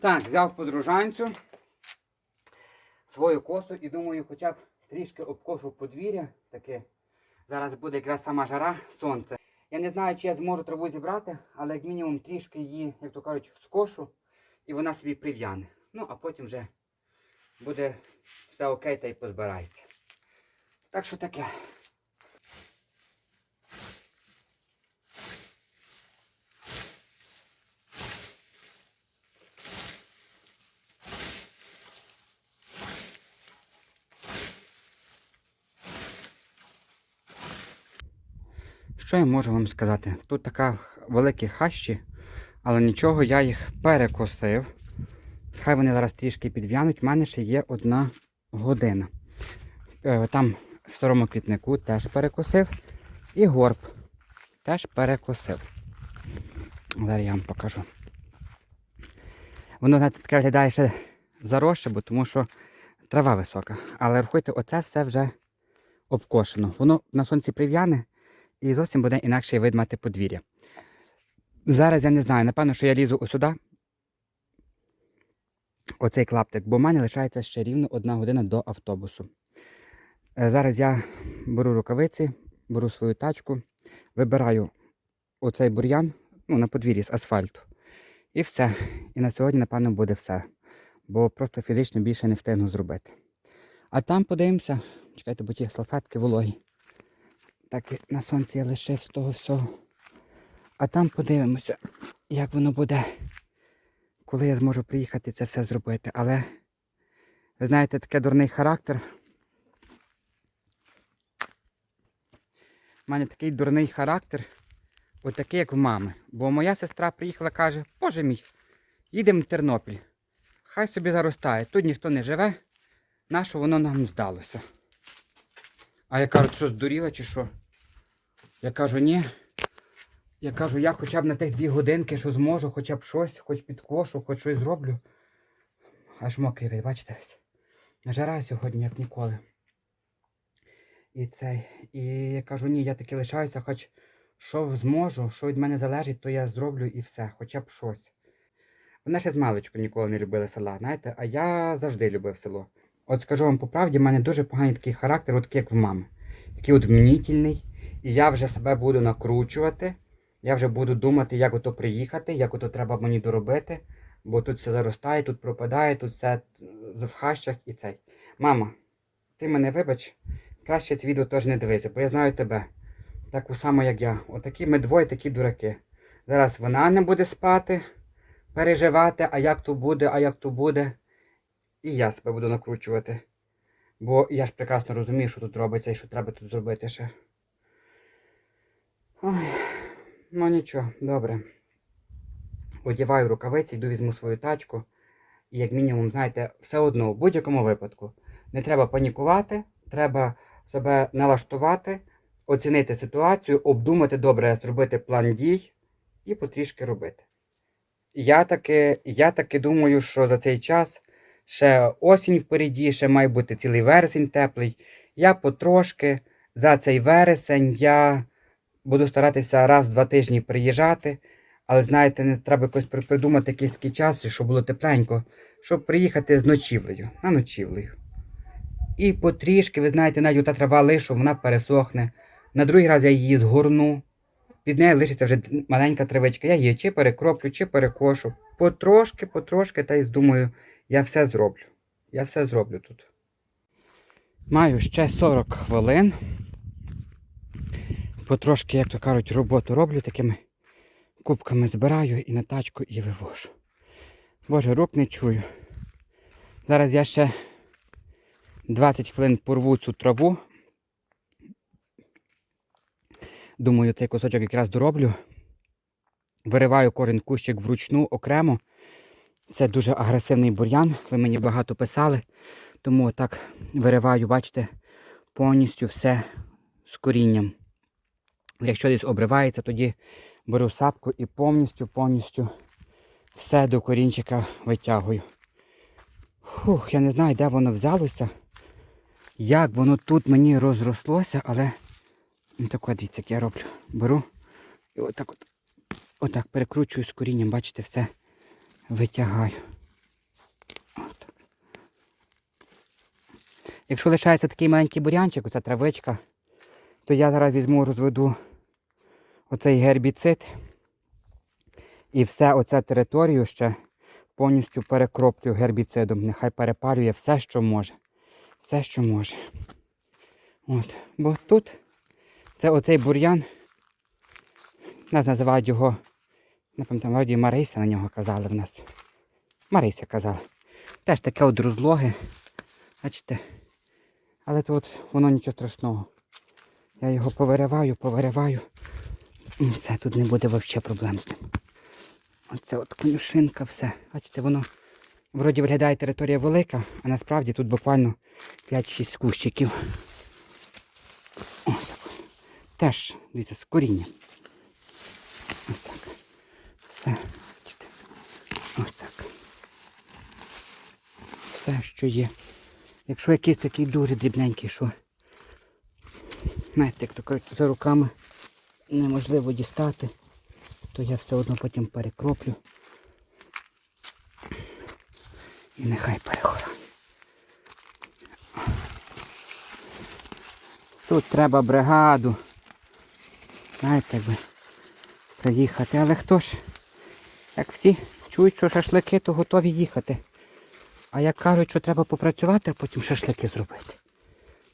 Так, взяв подружанцю свою косу і думаю, хоча б трішки обкошу подвір'я таке. Зараз буде якраз сама жара, сонце. Я не знаю, чи я зможу траву зібрати, але як мінімум трішки її, як то кажуть, скошу, і вона собі прив'яне. Ну, а потім вже буде все окей та й позбирається. Так що таке. Що я можу вам сказати? Тут така великі хащі, але нічого, я їх перекосив. Хай вони зараз трішки підв'януть. У мене ще є одна година. Е, Там в старому квітнику теж перекосив. І горб теж перекосив. Зараз я вам покажу. Воно знаєте, таке виглядає ще заросше, бо тому що трава висока. Але рахуйте, оце все вже обкошено. Воно на сонці прив'яне і зовсім буде інакший вид мати подвір'я. Зараз я не знаю, напевно, що я лізу осюди, оцей клаптик, бо в мене лишається ще рівно одна година до автобусу. Е, Зараз я беру рукавиці, беру свою тачку, вибираю оцей бур'ян ну, на подвір'ї з асфальту. І все. І на сьогодні, напевно, буде все. Бо просто фізично більше не встигну зробити. А там подивимося, чекайте, бо ті салфетки вологі. Так на сонці я лишив з того всього. А там подивимося, як воно буде, коли я зможу приїхати це все зробити. Але, ви знаєте, такий дурний характер. У мене такий дурний характер, отакий, як в мами. Бо моя сестра приїхала каже, боже мій, їдемо в Тернопіль. Хай собі заростає, тут ніхто не живе, нащо воно нам здалося. А я кажу, що здуріла чи що? Я кажу, ні. Я кажу, я хоча б на тих дві годинки, що зможу, хоча б щось, хоч підкошу, хоч щось зроблю. Аж мокрий вид, бачите. Жара сьогодні, як ніколи. І цей. І я кажу, ні, я таки лишаюся, хоч що зможу, що від мене залежить, то я зроблю і все, хоча б щось. Вона ще з маличку ніколи не любила села, знаєте, а я завжди любив село. От скажу вам по правді, в мене дуже поганий такий характер, от як в мами. Такий от мнітільний. І я вже себе буду накручувати. Я вже буду думати, як ото приїхати, як ото треба мені доробити. Бо тут все заростає, тут пропадає, тут все в хащах і цей. Мама, ти мене вибач, краще це відео теж не дивися, бо я знаю тебе. Таку саму, як я. Отакі ми двоє такі дураки. Зараз вона не буде спати, переживати, а як то буде, а як то буде. І я себе буду накручувати. Бо я ж прекрасно розумію, що тут робиться і що треба тут зробити ще. Ой, ну нічого, добре. Одіваю рукавиці, йду візьму свою тачку. І як мінімум, знаєте, все одно, в будь-якому випадку. Не треба панікувати, треба себе налаштувати, оцінити ситуацію, обдумати добре, зробити план дій і потрішки робити. Я таки, я таки думаю, що за цей час ще осінь впереді, ще має бути цілий вересень теплий. Я потрошки за цей вересень я буду старатися раз в два тижні приїжджати. Але знаєте, не треба якось придумати якийсь такий час, щоб було тепленько, щоб приїхати з ночівлею, на ночівлею. І потрішки, ви знаєте, навіть та трава лишу, вона пересохне. На другий раз я її згорну. Під нею лишиться вже маленька травичка. Я її чи перекроплю, чи перекошу. Потрошки, потрошки, та й думаю, я все зроблю. Я все зроблю тут. Маю ще 40 хвилин. Потрошки, як то кажуть, роботу роблю такими кубками збираю і на тачку і вивожу. Боже, рук не чую. Зараз я ще 20 хвилин порву цю траву. Думаю, цей кусочок якраз дороблю. Вириваю кожен кущик вручну окремо. Це дуже агресивний бур'ян. Ви мені багато писали. Тому так вириваю, бачите, повністю все з корінням. Якщо десь обривається, тоді беру сапку і повністю, повністю все до корінчика витягую. Фух, я не знаю, де воно взялося, як воно тут мені розрослося, але ну, так дивіться, як я роблю. Беру і отак от, отак перекручую з корінням, бачите, все витягаю. От. Якщо лишається такий маленький бурянчик, оця травичка, то я зараз візьму, розведу оцей гербіцид і все оце територію ще повністю перекроплю гербіцидом. Нехай перепалює все, що може. Все, що може. От. Бо тут це оцей бур'ян, нас називають його не пам'ятаю, вроді Марися на нього казали в нас. Марися казали. Теж таке от розлоги. Бачите? Але тут воно нічого страшного. Я його повириваю, повириваю. І все, тут не буде взагалі проблем з ним. Оце от конюшинка, все. Бачите, воно вроді виглядає територія велика, а насправді тут буквально 5-6 кущиків. О, так. Теж, дивіться, з корінням. Ось так. Все. Ось так. Все, що є. Якщо якийсь такий дуже дрібненький, що, знаєте, як то кажуть, за руками неможливо дістати, то я все одно потім перекроплю. І нехай перехорає. Тут треба бригаду. Знаєте, якби приїхати. Але хто ж, як всі чують, що шашлики, то готові їхати. А як кажуть, що треба попрацювати, а потім шашлики зробити,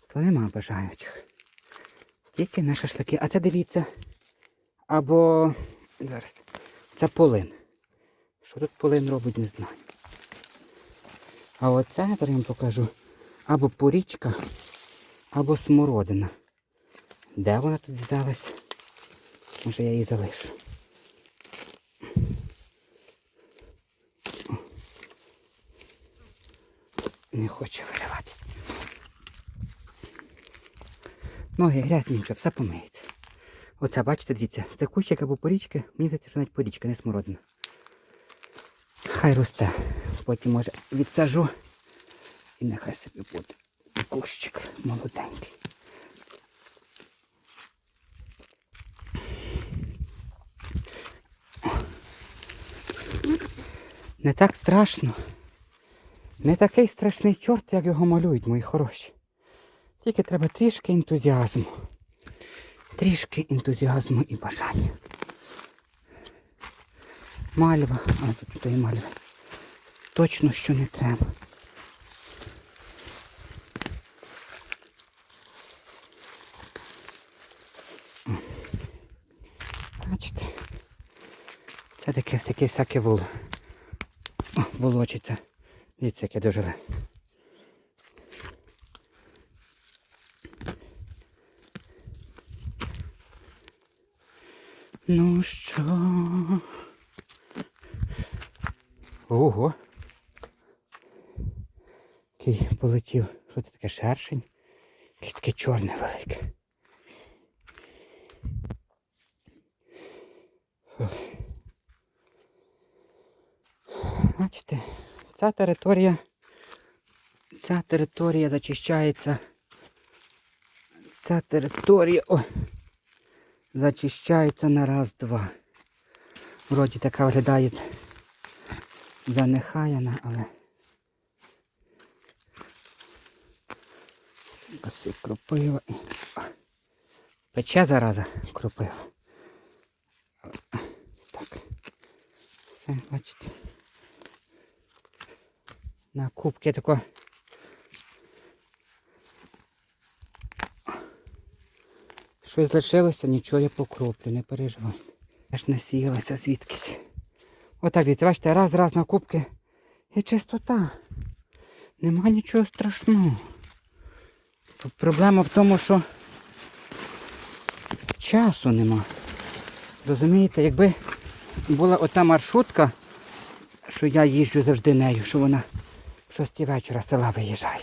то нема бажаючих. Тільки на шашлики. А це дивіться. Або зараз. Це полин. Що тут полин робить, не знаю. А оце я вам покажу. Або порічка, або смородина. Де вона тут здалась? Може я її залишу. Не хоче вириватися. Ноги грязні, нічого, все помиється. Оце, бачите, дивіться, це кущик або порічки. Мені здається, що навіть порічка, не смородина. Хай росте. Потім, може, відсажу. І нехай собі буде. Кущик молоденький. Не так страшно. Не такий страшний чорт, як його малюють, мої хороші. Тільки треба трішки ентузіазму. Трішки ентузіазму і бажання. Мальва, а тут тої мальви. Точно що не треба. Бачите? Це таке таке всяке воло. О, волочиться. Дивіться, яке дуже легко. Ну що? Ого. Який полетів. Що це таке шершень? Якесь таке чорне велике. Бачите, ця територія, ця територія зачищається. Ця територія о, зачищається на раз-два. Вроді така виглядає занехаяна, але коси кропива і пече зараза кропива. Так. Все, бачите. На кубки тако. Щось лишилося, нічого я покроплю, не переживай. Аж насіялася звідкись. Отак, дивіться, бачите, раз-раз на кубки. І чистота. Нема нічого страшного. Проблема в тому, що часу нема. Розумієте, якби була ота маршрутка, що я їжджу завжди нею, що вона в 6 вечора з села виїжджає,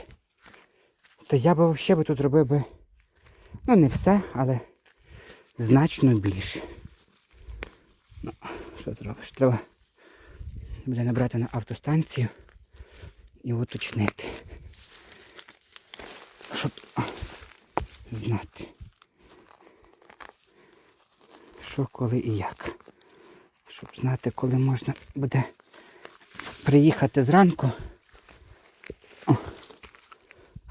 то я би взагалі тут зробив би, ну не все, але значно більше. Ну, що зробиш? Треба буде набрати на автостанцію і уточнити. Щоб знати. Що, коли і як. Щоб знати, коли можна буде приїхати зранку.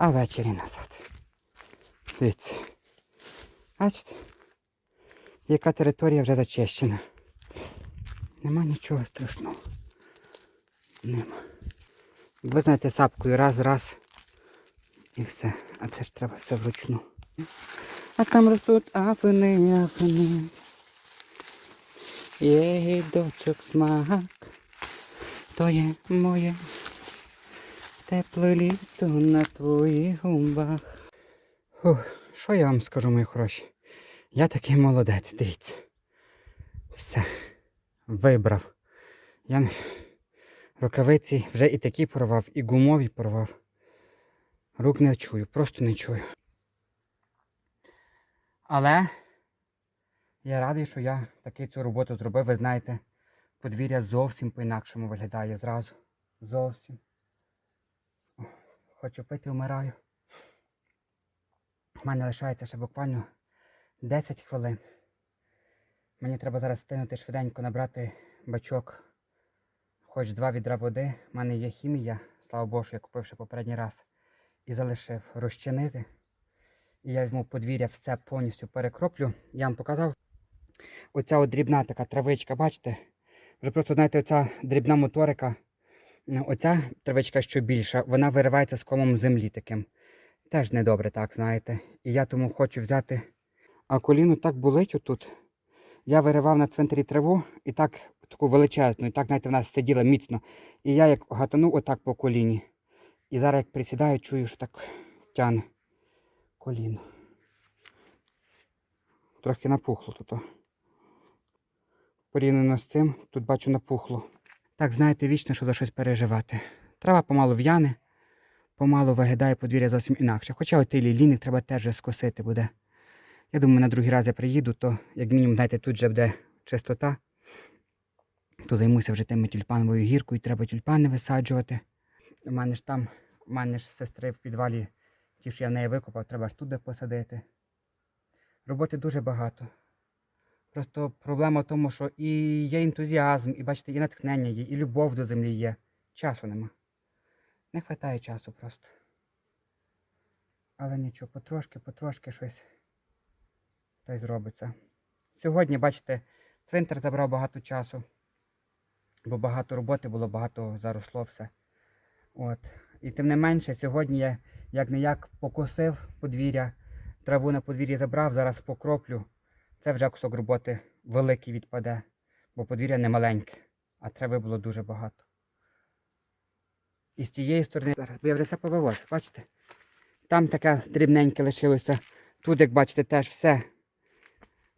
А ввечері назад. Дивіться. Бачите? Яка територія вже зачищена. Нема нічого страшного. Нема. Ви знаєте, сапкою раз, раз. І все. А це ж треба все вручну. А там ростуть афини, афини. Є гідочок смак. То є моє тепле літо на твоїх губах. Фух, що я вам скажу, мої хороші? Я такий молодець, дивіться. Все. Вибрав. Я рукавиці вже і такі порвав, і гумові порвав. Рук не чую, просто не чую. Але я радий, що я таки цю роботу зробив. Ви знаєте, подвір'я зовсім по-інакшому виглядає зразу. Зовсім. Хочу пити, вмираю. У мене лишається ще буквально 10 хвилин. Мені треба зараз стинути швиденько набрати бачок. Хоч два відра води. У мене є хімія, слава Богу, я купив ще попередній раз. І залишив розчинити. І я візьму подвір'я все повністю перекроплю. Я вам показав. Оця от дрібна така травичка, бачите? Вже просто, знаєте, оця дрібна моторика. Е, Оця травичка, що більша, вона виривається з комом землі таким. Теж недобре, так, знаєте. І я тому хочу взяти. А коліно так болить отут. Я виривав на цвинтарі траву і так таку величезну, і так, знаєте, вона сиділа міцно. І я як гатанув отак по коліні. І зараз як присідаю, чую, що так тяне коліно. Трохи напухло тут. Порівняно з цим, тут бачу напухло. Так, знаєте, вічно, щоб за щось переживати. Трава помалу в'яне, помалу виглядає подвір'я зовсім інакше. Хоча отий лілійник треба теж скосити буде. Я думаю, на другий раз я приїду, то як мінімум, знаєте, тут вже буде чистота. То займуся вже тими тюльпановою гіркою, треба тюльпани висаджувати. У мене ж там, у мене ж сестри в підвалі, ті, що я в неї викопав, треба ж туди посадити. Роботи дуже багато. Просто проблема в тому, що і є ентузіазм, і бачите, і натхнення є, і любов до землі є. Часу нема. Не вистачає часу просто. Але нічого, потрошки, потрошки щось та й зробиться. Сьогодні, бачите, цвинтар забрав багато часу, бо багато роботи було, багато заросло все. От. І тим не менше, сьогодні я як не як покосив подвір'я, траву на подвір'ї забрав, зараз покроплю. Це вже кусок роботи великий відпаде, бо подвір'я не маленьке, а трави було дуже багато. І з тієї сторони зараз, бо я вже все повивозив, бачите? Там таке дрібненьке лишилося. Тут, як бачите, теж все.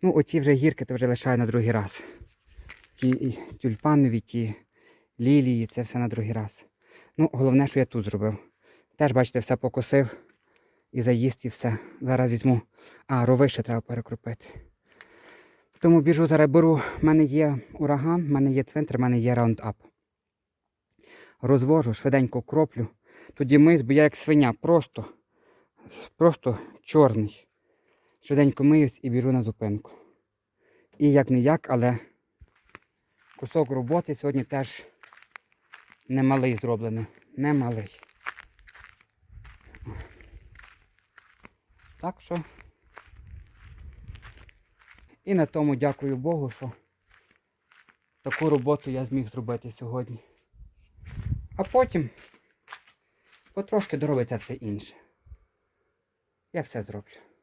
Ну, оті вже гірки то вже лишаю на другий раз. Ті тюльпанові, ті лілії, це все на другий раз. Ну, головне, що я тут зробив. Теж, бачите, все покосив і заїзд, і все. Зараз візьму. А, рови ще треба перекропити. Тому біжу, зараз беру. У мене є ураган, в мене є цвинтар, в мене є раундап. Розвожу, швиденько кроплю. Тоді мис, бо я як свиня, просто, просто чорний. Швиденько миюсь і біжу на зупинку. І як не як, але кусок роботи сьогодні теж немалий зроблений. Немалий. Так що. І на тому дякую Богу, що таку роботу я зміг зробити сьогодні. А потім потрошки доробиться все інше. Я все зроблю.